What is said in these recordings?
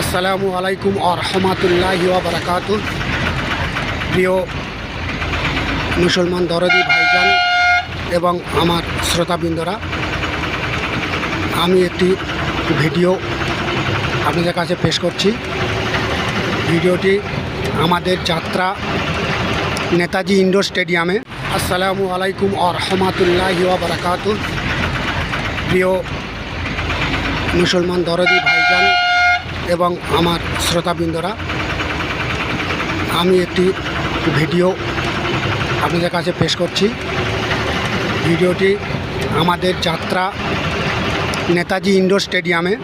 আসসালামু আলাইকুম আরহামাতুল্লাহ বারাকাতু প্রিয় মুসলমান দরদি ভাইজান এবং আমার শ্রোতাবৃন্দরা, আমি একটি ভিডিও আপনাদের কাছে পেশ করছি। ভিডিওটি আমাদের যাত্রা নেতাজি ইন্ডোর স্টেডিয়ামে। আসসালামু আলাইকুম আরহামাতুল্লাহ বারাকাতু প্রিয় মুসলমান দরদি ভাইজান এবং আমার শ্রোতাবৃন্দরা, আমি একটি ভিডিও আপনাদের কাছে পেশ করছি। ভিডিওটি আমাদের যাত্রা নেতাজি ইন্ডোর স্টেডিয়ামে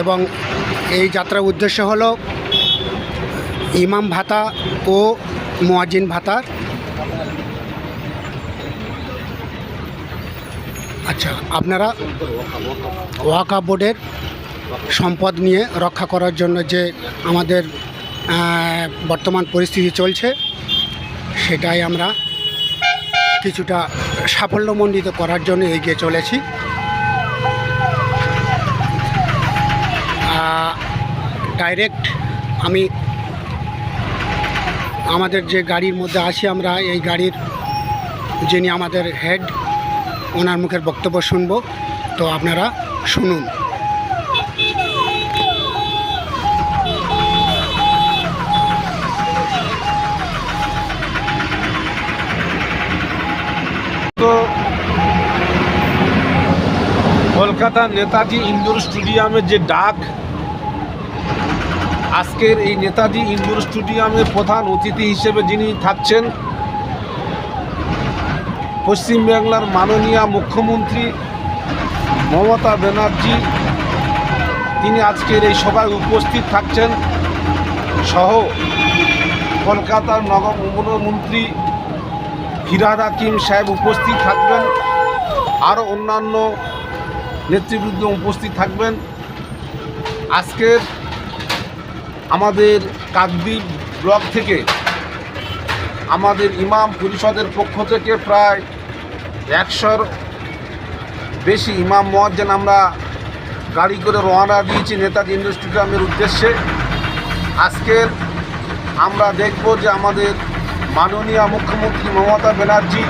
এবং এই যাত্রার উদ্দেশ্য হল ইমাম ভাতা ও মোয়াজিন ভাতার আচ্ছা আপনারা ওয়াকা বোর্ডের সম্পদ নিয়ে রক্ষা করার জন্য যে আমাদের বর্তমান পরিস্থিতি চলছে, সেটাই আমরা কিছুটা সাফল্যমণ্ডিত করার জন্য এগিয়ে চলেছি। ডাইরেক্ট আমি আমাদের যে গাড়ির মধ্যে আছি আমরা, এই গাড়ির যিনি আমাদের হেড ওনার মুখের বক্তব্য শুনব। তো আপনারা শুনুন তো কলকাতার নেতাজি ইন্ডোর স্টেডিয়ামের যে ডাক, আজকের এই নেতাজি ইন্ডোর স্টেডিয়ামের প্রধান অতিথি হিসেবে যিনি থাকছেন পশ্চিমবাংলার মাননীয় মুখ্যমন্ত্রী মমতা ব্যানার্জি, তিনি আজকের এই সভায় উপস্থিত থাকছেন সহ কলকাতার নগর মন্ত্রী ফিরাদ হাকিম সাহেব উপস্থিত থাকবেন। আরও অন্যান্য নেতৃবৃন্দ উপস্থিত থাকবেন। আজকের আমাদের কাকদ্বীপ ব্লক থেকে আমাদের ইমাম পরিষদের পক্ষ থেকে প্রায় একশোর বেশি ইমাম মহাজ্জান আমরা গাড়ি করে রওনা দিয়েছি নেতাজি ইন্ডোর স্টেডিয়ামের উদ্দেশ্যে। আজকের আমরা দেখব যে আমাদের মাননীয় মুখ্যমন্ত্রী মমতা ব্যানার্জি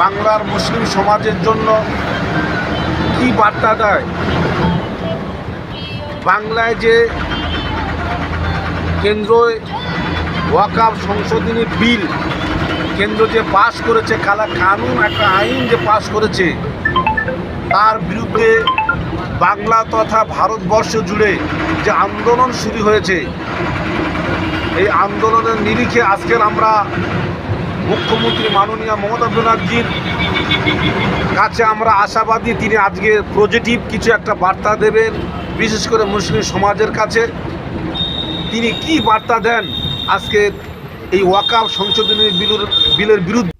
বাংলার মুসলিম সমাজের জন্য কি বার্তা দেয়? বাংলায় যে কেন্দ্র ওয়াকাব সংশোধনী বিল, কেন্দ্র যে পাশ করেছে কালা কানুন একটা আইন যে পাশ করেছে, তার বিরুদ্ধে বাংলা তথা ভারতবর্ষ জুড়ে যে আন্দোলন শুরু হয়েছে, এই আন্দোলনের নিরিখে আজকের আমরা মুখ্যমন্ত্রী মাননীয় মমতা ব্যানার্জির কাছে আমরা আশাবাদী, তিনি আজকে পজিটিভ কিছু একটা বার্তা দেবেন, বিশেষ করে মুসলিম সমাজের কাছে। তিনি কি বার্তা দেন? আজকে এই ওয়াকাব সংশোধনী বিলুর বিলের বিরুদ্ধে